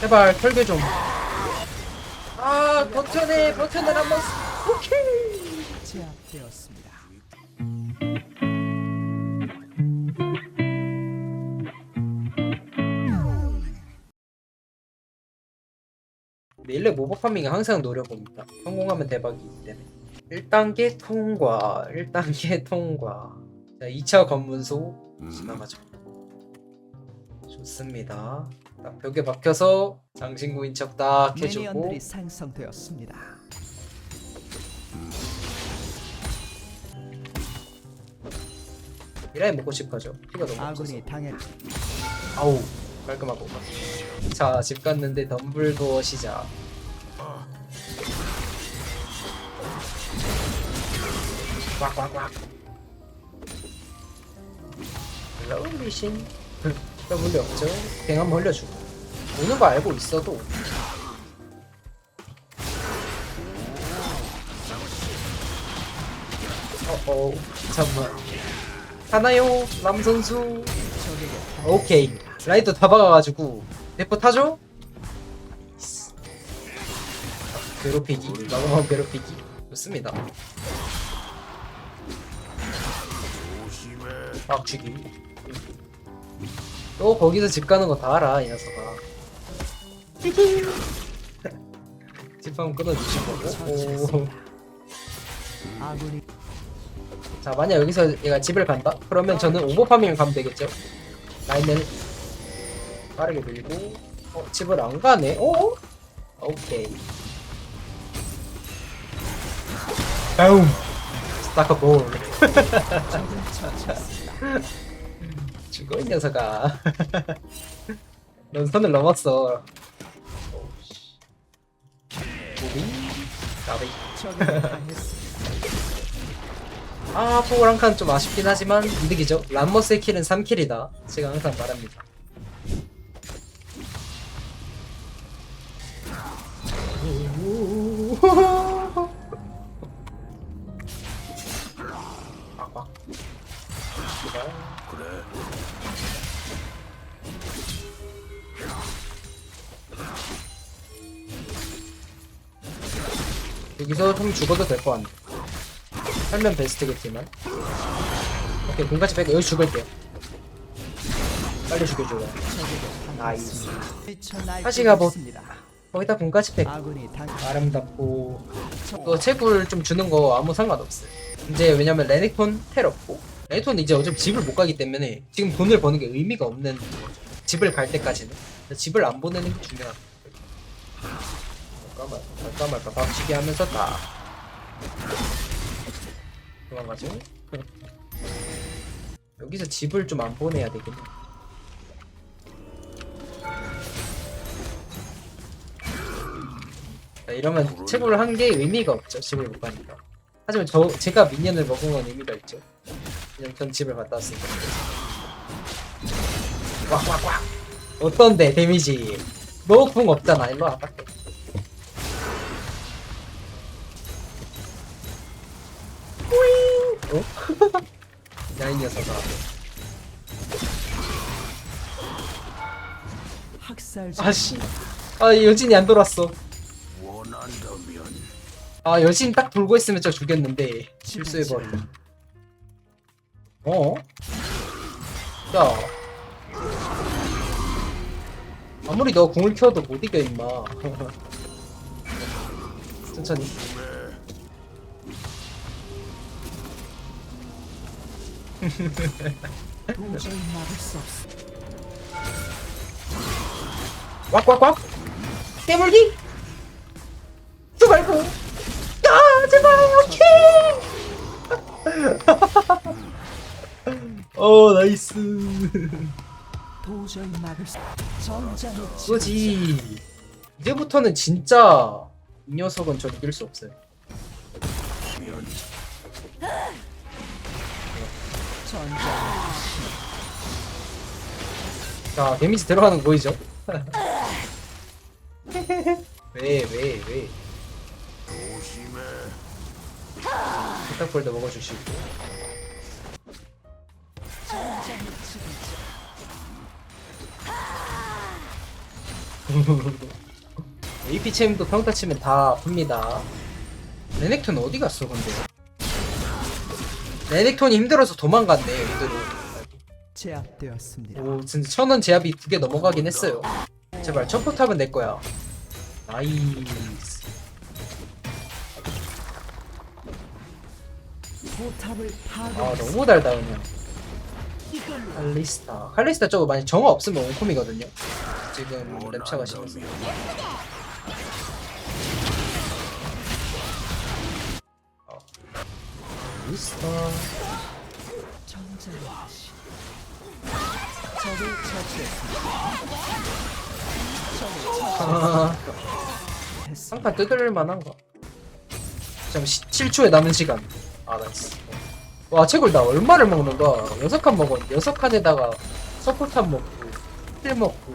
제발 털개 좀. 아 버텨내 버텨내 한번. 오케이. 제압되었습니다. 일렉 모버 파밍 항상 노려봅니다. 성공하면 대박이기 때문에. 1단계 통과, 1단계 통과. 자, 2차 검문소 지나가죠. 좋습니다. 딱 벽에 박혀서 장신구인 척 딱 해주고 미니언들이 생성되었습니다. 미라이 먹고 싶어져. 피가 너무 없어서. 아군이 당했. 아우 깔끔하고. 자, 집 갔는데 덤블도어 시작. 꽉꽉꽉. 러블리신. 별 문제 없죠? 그냥 한번 흘려주고. 오는 거 알고 있어도. 어어 잠만. 하나요 남 선수? 적에게 오케이. 라이더 다 박아가지고. 대포 타죠? 괴롭히기. 마구마구 괴롭히기. 좋습니다. 빡치기 또 거기서 집 가는 거 다 알아 이 녀석아 집 한번 끊어주신 거고 오. 아군이 자 만약 여기서 얘가 집을 간다? 그러면 저는 오버파밍을 가면 되겠죠? 라인을 빠르게 밀고 어 집을 안 가네? 어? 오케이 다음 스타커 볼 적을 처치했습니다. 죽어 이 녀석아 넌 선을 넘었어 나비 적에게 당했습니다. 아 포글 한칸 좀 아쉽긴 하지만 이득이죠 람머스의 킬은 3킬이다 제가 항상 말합니다. 제발. 여기서 좀 죽어도 될 것 같네. 살면 베스트겠지만. 오케이 공같이 빼고 여기 죽을게요. 빨리 죽여줘요. 나이스. 하시가 뭐- 습니다 거기다 공같이 당 아름답고. 또 채굴 좀 주는 거 아무 상관없어요. 이제 왜냐면 레넥톤 텔 없고 레넥톤 이제 어차피 집을 못 가기 때문에 지금 돈을 버는 게 의미가 없는. 집을 갈 때까지는. 집을 안 보내는 게 중요한 잠깐만 잠깐만 말까 박치기 하면서 다. 도망가죠 여기서 집을 좀 안 보내야 되겠네 자, 이러면 채굴을 한 게 의미가 없죠 집을 못 가니까 하지만 저 제가 미니언을 먹은 건 의미가 있죠. 그냥 전 집을 갔다 왔으니까 꽉꽉꽉. 어떤데 데미지? 너궁 없잖아 일로 와 밖에. 뿌잉 어? 야이 녀석아. 학살 아씨. 아 여진이 안 돌았어 아 여진 딱 돌고 있으면 저 죽였는데. 실수해버려. 어? 야 아무리 너 궁을 키워도 못 이겨 임마. 천천히. 도저히 깨물기? 또 말고. 아 제발 오케이 어 나이스 도저히 막을 수 전장의 그거지 이제부터는 진짜 이 녀석은 저 이길 수 없어요 자 데미지 들어가는 거 보이죠? 왜 왜 왜? 세탁볼도 먹어주시고 AP 체임도 평타 치면 다 아픕니다. 레넥톤 어디 갔어 근데? 레넥톤이 힘들어서 도망갔네 이대로. 제압되었습니다. 오 진짜 천원 제압이 두 개 넘어가긴 했어요. 제발 첫 포탑은 내 거야. 나이스. 아. 너무 달다 그냥. 칼리스타. 칼리스타 저거 만약 정화 없으면 원콤이거든요. 지금 랩차가 심해서. 어. 칼리스타. 아, 상판 뜯을 만한가? 잠 7초에 남은 시간. 아 나이스. 와 채굴 나 얼마를 먹는 거야? 여섯 칸 먹었는데 여섯 칸에다가 서포탑 먹고 힐 먹고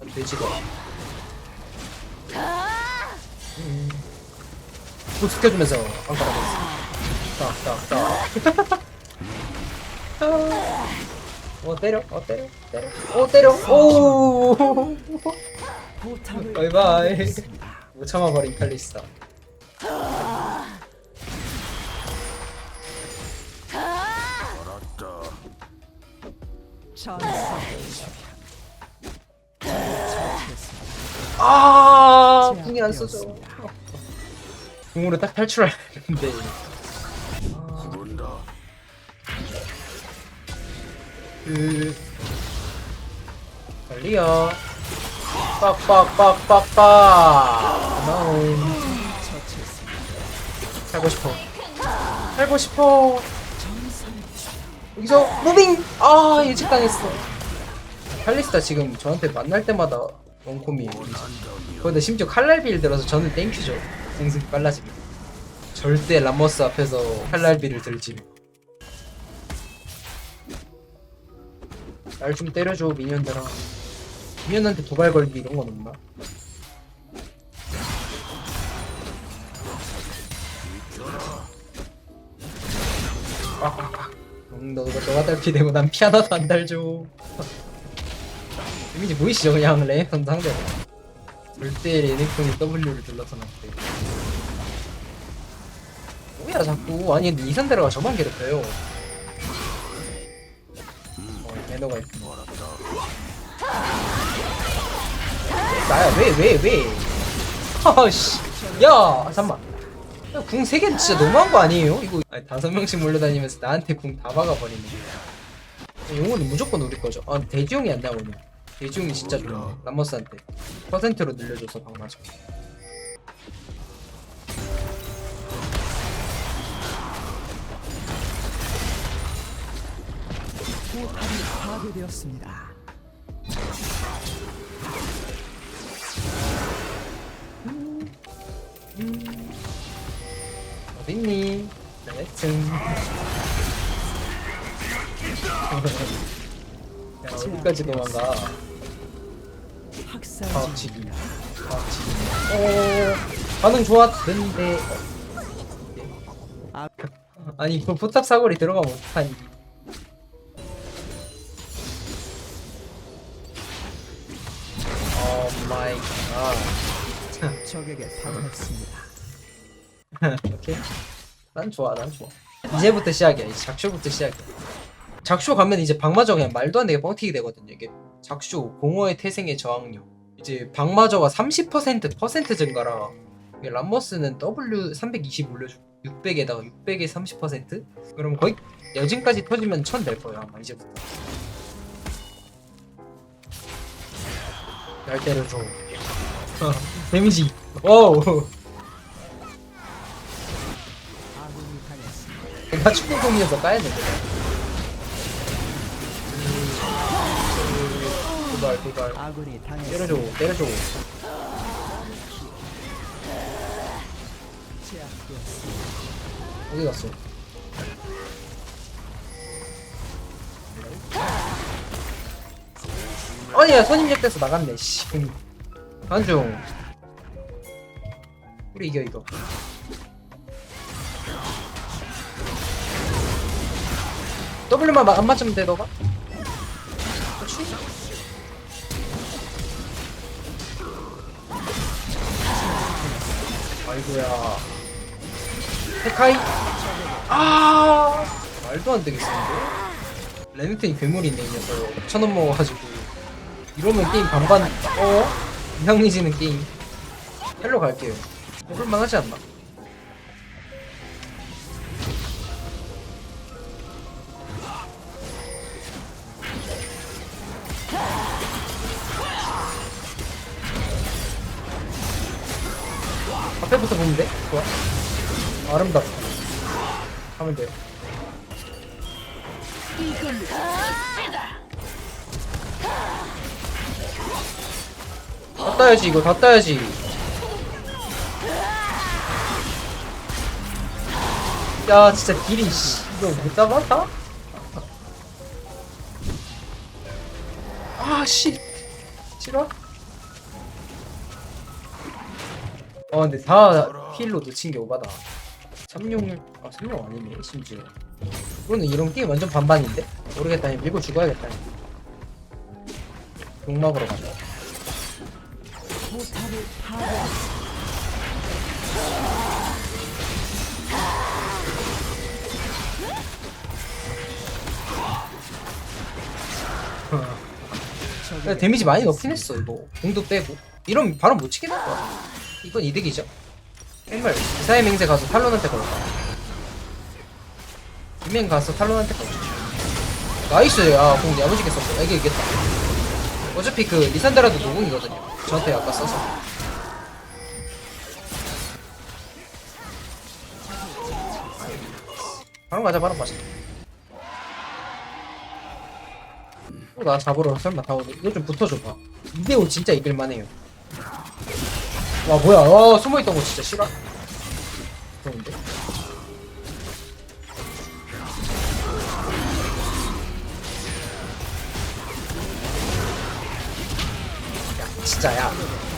아, 돼지가. 음. 부축해주면서 깜깜하게 딱딱딱. 어 때려, 어 때려, 때려, 어 때려, 오. 바이바이. 못 참아버린 칼리스타. 아, 궁이 안 써져. 궁으로 딱 탈출할 텐데. 그 빨리요. 빡빡빡빡빡. 나온. 살고 싶어. 살고 싶어. 여기서 무빙. 아 일찍 당했어. 칼리스타 지금 저한테 만날 때마다 원콤이에요. 근데 심지어 칼날비를 들어서 저는 땡큐죠. 공승이 빨라집니다. 절대 람머스 앞에서 칼날비를 들지. 날 좀 때려줘 미니언들아. 미니언한테 도발 걸기 이런 건 없나? 응, 너, 너, 너가 딸피 되고 난 피 하나도 안 달죠. 이미지 보이시죠? 그냥 레넥톤 상대로. 절대 레넥톤이 W를 눌러서는 안 돼. 뭐야 자꾸 아니 근데 이산데라가 저만 괴롭혀요 어 매너가 있구나 나야 왜 왜 왜, 아씨 야 잠만 궁 3개 진짜 너무한 거 아니에요? 이거 아니 다섯 명씩 몰려다니면서 나한테 궁 다 박아버리네 용호는 무조건 우리 거죠. 아 대지용이 안 나오네. 대지용이 진짜 좋네. 람머스한테. 퍼센트로 늘려줘서 방 맞아. 포탑이 파괴되었습니다. 어딨니? 레슨. 야, 어디까지 도망가? 학살 과학치기. 과학치기. 오, 반응 좋았는데. 아. 아니, 그 포탑 사거리 들어가면 어떡하니? 오 마이 갓. 적에게 당했습니다. 오케이. 난 좋아, 난 좋아. 이제부터 시작이야. 이제 작쇼부터 시작이야. 작쇼 가면 이제 방마저 그냥 말도 안 되게 뻥튀기 되거든요. 이게 작쇼 공허의 태생의 저항력. 이제 방마저가 30% 퍼센트 증가라. 이게 람머스는 W 320 올려주고 600에다가 600에 30%? 그럼 거의 여진까지 터지면 1000될 거예요 아마 이제부터. 날 때려줘. 데미지. 와 축구 공이어서 까야 돼. 도발 도발 아군이 때려줘 당했습니다. 때려줘 제압되었습니다. 어디 갔어? 아니야 선임 역대서 나갔네 씨 한중 우리 이겨 이거 W만 마- 안 맞으면 돼 너가? 그렇지 아이고야. 헤카이? 아! 말도 안 되겠었는데? 레네튼이 괴물이네 이 녀석 천원 먹어가지고. 이러면 게임 반반 어? 이상해지는 게임. 헬로 갈게요. 먹을만 하지 않나? 앞에부터 보면 돼? 좋아 아름답다 하면 돼요 다 따야지 이거 다 따야지 야 진짜 딜이 씨 이거 못 잡았다? 아 씨 싫어? 어 근데 다 힐로 놓친 게 오바다. 3용 아 3용 아니네 심지어. 그러는 이런 게임 완전 반반인데? 모르겠다 그냥 밀고 죽어야겠다 욕 먹으러 가자. 데미지 많이 넣긴 했어 이거. 공도 빼고. 이러면 바로 못 치긴 할 거야 이건 이득이죠. 정말 이사의 맹세 가서 탈론한테 걸까 이맹 가서 탈론한테 걸까 나이스. 야 공 야무지게 썼어. 이게 이겼다. 어차피 그 리산드라도 노공이거든요. 저한테 아까 써서. 바로 가자 바로 가자. 또나 잡으러 설마 다 오네. 이거 좀 붙어줘봐. 2대5 진짜 이길만해요 와 뭐야? 와 숨어있던 거 진짜 싫어. 그런데? 야 진짜 야.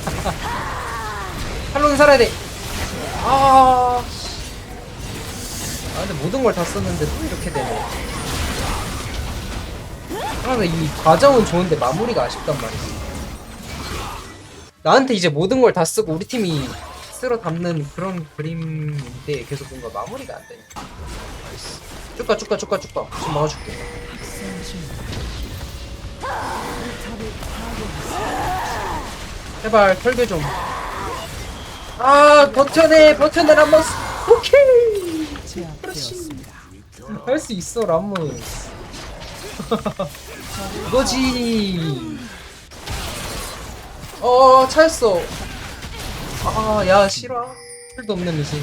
탈론 살아야 돼. 아... 아 근데 모든 걸 다 썼는데 또 이렇게 되네. 아, 근데 이 과정은 좋은데 마무리가 아쉽단 말이지. 나한테 이제 모든 걸 다 쓰고 우리 팀이 쓸어 담는 그런 그림인데 계속 뭔가 마무리가 안 되니까. 쭉가 쭉가 쭉가 쭉가. 지금 막아줄게. 제발 털게 좀. 아 버텨내 버텨내 람머스. 오케이. 제압되었습니다. 할수 있어 람머스. 이거지. 어 차였어. 아야 싫어. 풀도 없는 미신.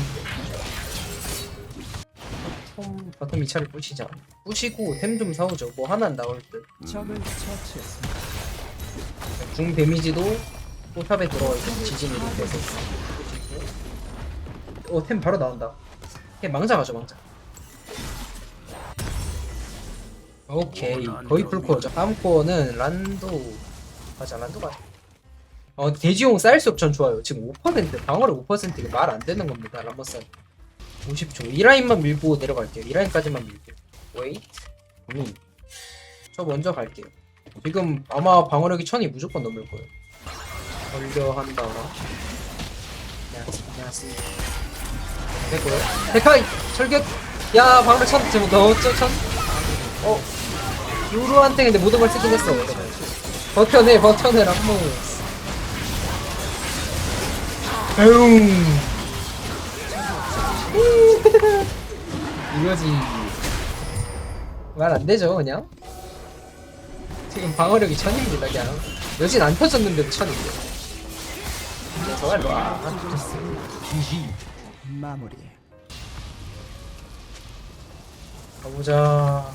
처음 바텀 2차를 부시자. 부시고 템 좀 사오죠. 뭐 하나 나올 듯. 중 데미지도 포탑에 들어가 있고 지진이 돼서. 어 템 바로 나온다. 걔 망자 가죠 망자. 오케이 거의 풀코어죠. 다음 코어는 란도 가자 란도 가자. 어 돼지용 쌀수업 전 좋아요. 지금 5% 방어력 5% 이게 말 안 되는 겁니다. 람버스 50초 이 라인만 밀고 내려갈게요. 이 라인까지만 밀고. 웨이트 미. 저 먼저 갈게요. 지금 아마 방어력이 천이 무조건 넘을 거예요. 걸려 한다가. 안녕하세요. 안녕하세요. 됐고요. 데카이 철격. 야 방어력 천 지금 넣었죠 천. 어. 유루한테 근데 모든 걸 쓰긴 했어. 버텨내 버텨내 람모. 에웅. 이거지. 말 안 되죠 그냥. 지금 방어력이 천입니다 그냥. 여진 안 터졌는데도 천인데. 정말 와. 마무리. 가보자.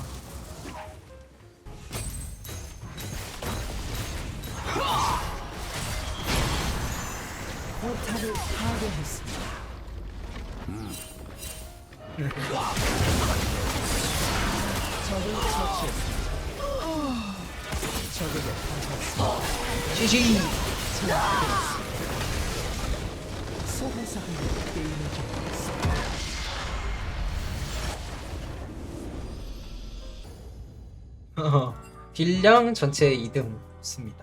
포탑을 파괴했습니다. 적을 처치했습니다. 적에게 당했습니다. 시시. 소환사가 게임을 종료했습니다. 딜량 전체 2등 좋습니다. 딜량 2등.